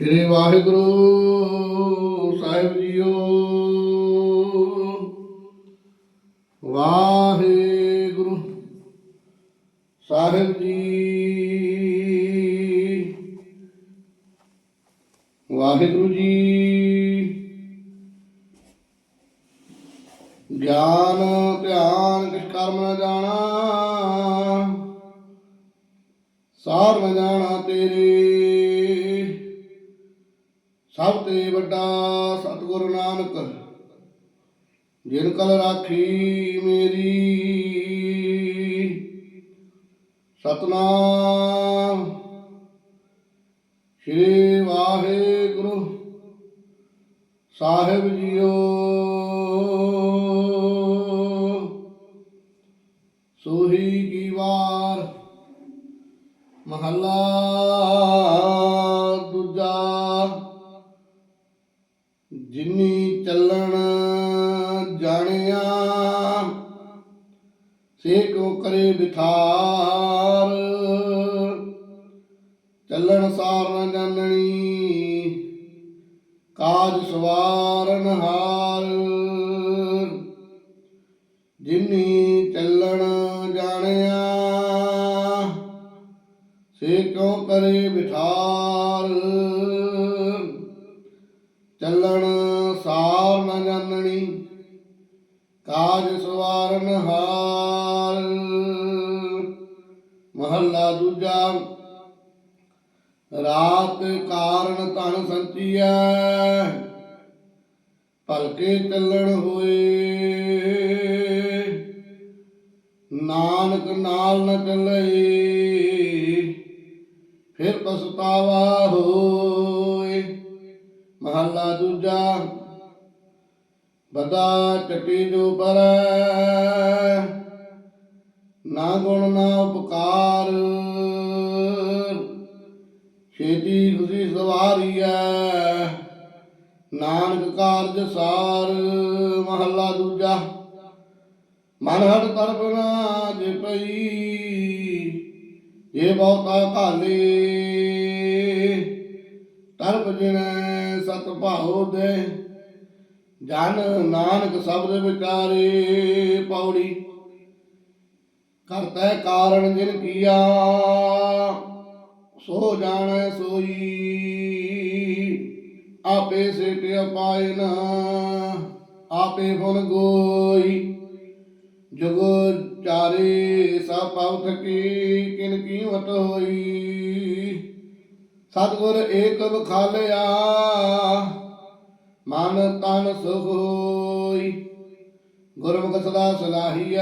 ਸ੍ਰੀ ਵਾਹਿਗੁਰੂ ਸਾਹਿਬ ਜੀਓ। ਵਾਹਿਗੁਰੂ ਸਾਹਿਬ ਜੀ। ਵਾਹਿਗੁਰੂ ਜੀ। ਗਿਆਨ, ਧਿਆਨ ਕਿਸ ਕਰਮ ਨਾ ਜਾਣਾ। ਸਾਰ ਨਾ ਜਾਣਾ ਤੇਰੇ। ਸਭ ਤੇ ਵੱਡਾ ਸਤਿਗੁਰੂ ਨਾਨਕ, ਜਿਨ ਕਲ ਰਾਖੀ ਮੇਰੀ। ਸਤਨਾਮ ਸ਼੍ਰੀ ਵਾਹਿਗੁਰੂ ਸਾਹਿਬ ਜੀਓ। ਸੋਹੀ ਕੀ ਵਾਰ, ਮਹੱਲਾ ਸੇ ਕੋ ਕਰੇ ਵਿਥਾਰ ਚੱਲਣ ਸਾਰ ਨ ਜਾਣਣੀ, ਕਾਜ ਸਵਾਰਨ ਹਾਰ। ਜਿਨੀ ਚੱਲਣ ਜਾਣਿਆ, ਸੇ ਕਿਉ ਕਰੇ ਵਿਠਾਰ ਚੱਲਣ ਸਾਰ ਨ ਜਾਣਣੀ, ਕਾਜ ਸਵਾਰਨ ਹਾਰ। ਮਹੱਲਾ ਦੂਜਾ। ਰਾਤ ਕਾਰਨ ਧਨ ਸੰਚੀਐ, ਭਲਕੇ ਚੱਲਣ ਹੋਏ। ਨਾਨਕ ਨਾਲ ਨ ਚੱਲੇ ਫਿਰ ਪਛਤਾਵਾ ਹੋਏ। ਮਹੱਲਾ ਦੂਜਾ ਬਦਾ ਚਟੀ ਜੋ ਪਰੈ ਨਾ ਗੁਣ, ਨਾ ਉਪਕਾਰ। ਛੇਤੀ ਖੁਸ਼ੀ ਸਵਾਰੀਐ। ਨਾਨਕ ਕਾਰਜ ਸਾਰ, ਮਹੱਲਾ ਦੂਜਾ। ਮਨ ਹਟ ਤਰਪ ਨਾ ਜੇ ਪਈ ਜੇ ਬਹੁਤਾ ਕਾਲੇ ਤਰਪ ਜਿਨੈ ਸਤ ਭਾਉ ਦੇ, ਜਨ ਨਾਨਕ ਸ਼ਬਦ ਵਿਚਾਰੇ ਪੌੜੀ। ਕਰਤੈ ਕਾਰਨ ਜਿਨ ਕੀਆ, ਸੋ ਜਾਣੈ ਸੋਈ। ਆਪੇ ਸੇਟਿ ਪਾਇ ਨਾ ਆਪੇ ਫੁਨ ਗੋਈ। ਜੁਗ ਚਾਰੇ ਸਭ ਪਉ ਥਕੀ ਕਿਨ ਕੀਮਤ ਹੋਈ। ਸਤਿਗੁਰ ਏਕ ਬਖਾਲਿਆ ਮਨ ਤਨ ਸੁਖ ਹੋਈ। ਗੁਰਮੁਖ ਸਦਾ ਸਲਾਹੀਐ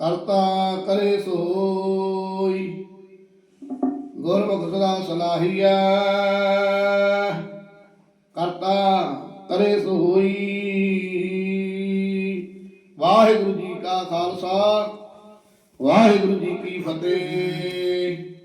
ਕਰਤਾ ਕਰੇ ਸੋਈ। ਗੁਰਮੁਖ ਸਦਾ ਸਲਾਹੀਐ। ਕਰਤਾ ਕਰੇ ਸੋਈ। ਵਾਹਿਗੁਰੂ ਜੀ ਕਾ ਖਾਲਸਾ, ਵਾਹਿਗੁਰੂ ਜੀ ਕੀ ਫਤਿਹ।